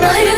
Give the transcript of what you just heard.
Kannan